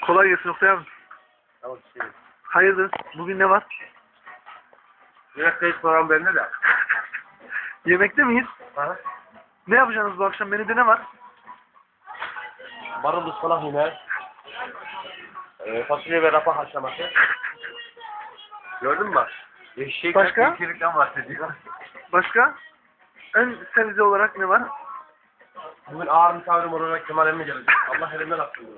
Kolay gelsin Oktay abi. Tamam şey. Hayırdır? Bugün ne var? Yemek kayıt program bende de. Yemekte miyiz? Aha. Ne yapacaksınız bu akşam? Menüde ne var? Marul ıspanak yemeği. Ee, fasulye ve rapa haşlaması. Gördün mü? Eşek Başka? yeşillikten bahsediyor. Başka? Ön sebze olarak ne var? Bugün ağır misafirim olarak Kemal Emre gelecek. Allah elimden attı bunu.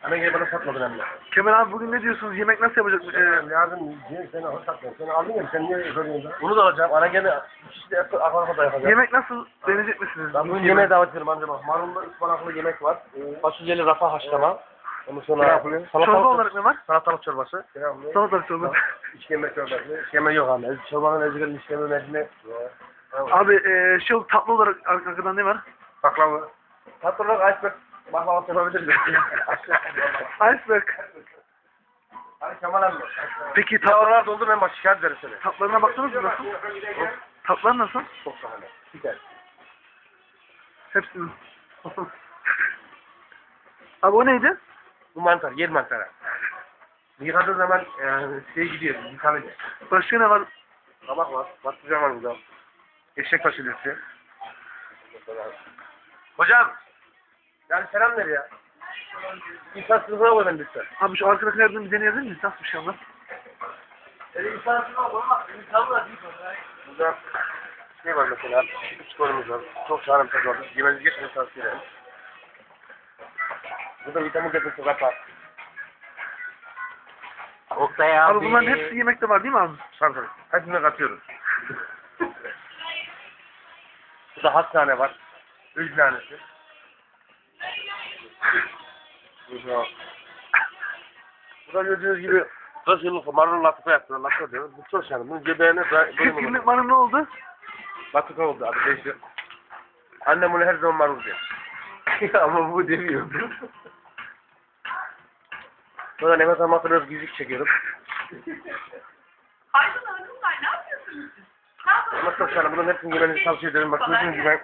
Hemen gel bana satmadın Emre. Kemal abi bugün ne diyorsunuz? Yemek nasıl yapacak? Ee, yardım diye seni al satmadın. Seni aldın ya sen niye söylüyorsun? Bunu da alacağım. Ana gene de arka da yapacağım. yemek nasıl? Deneyecek misiniz? Ben bugün yemeğe davet ediyorum amca bak. Marullu ıspanaklı yemek var. Fasulyeli rafa haşlama. Ondan sonra Çorba salatalık, olarak ne var? salatalık çorbası. Salatalık çorba. İşkembe çorbası. İşkembe yok. Ez- Çorbanın ezgilerin işkembe Abi ee, şey tatlı olarak ar- arkadan ne var? Baklava. Tatlı olarak iceberg baklava yapabiliriz. Iceberg. Hadi Kemal abi. Peki Ya tat, oralar doldu ben bak şikayet ederim seni. tatlarına baktınız mı nasıl? Tatlar nasıl? Çok şahane. Güzel. Hepsini. abi o neydi? Bu mantar, yer mantarı. Yıkadığı zaman e, şey gidiyor, yıkanıyor. Başka ne var? Kabak var, patlıcan var burada. Eşek fasulyesi. Hocam, yani selam ver ya. İnsan sınıfına koy ben lütfen. Abi şu arkadakilerden bir deneyebilir miyiz? Nasıl bir şey onlar? İnsan sınıfına koy ama insanlar değil. Burada şey var mesela, üç konumuz var. Çok şahane bir tadı var. Yemenizi geçmeyi tavsiye ederim. Burada vitamin deposu rapar. Oktay abi. Abi bunların hepsi yemekte var değil mi abi? Tabii tabii. Hepsini katıyoruz. Burada hastane var. Üç tanesi. Burada. Gördüğünüz gibi 40 yıllık marul latıka yaptılar. Latıka diyoruz. Bu çok şahane. Bunun göbeğine böyle 40 yıllık bana ne oldu? latıka oldu. Adı değişti. Annem bunu her zaman marul diyor. Ama bu demiyor. Burada nefes almakta biraz güzlük çekiyorum. Aydın Hanımlar ne yapıyorsunuz siz? Ama çok şahane. Bunların hepsini yemenizi tavsiye ederim. Bak gördüğünüz gibi ben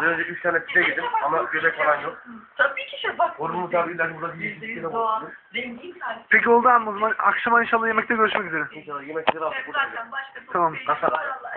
biraz önce 3 tane pide yedim ama göbek falan yok. Tabii ki şefak. Burnumuz abi ilaç burada bir doğal. oldu. Zengin. Peki oldu abi o zaman akşama inşallah yemekte görüşmek üzere. İnşallah yemekleri. Zaten başka Tamam. çok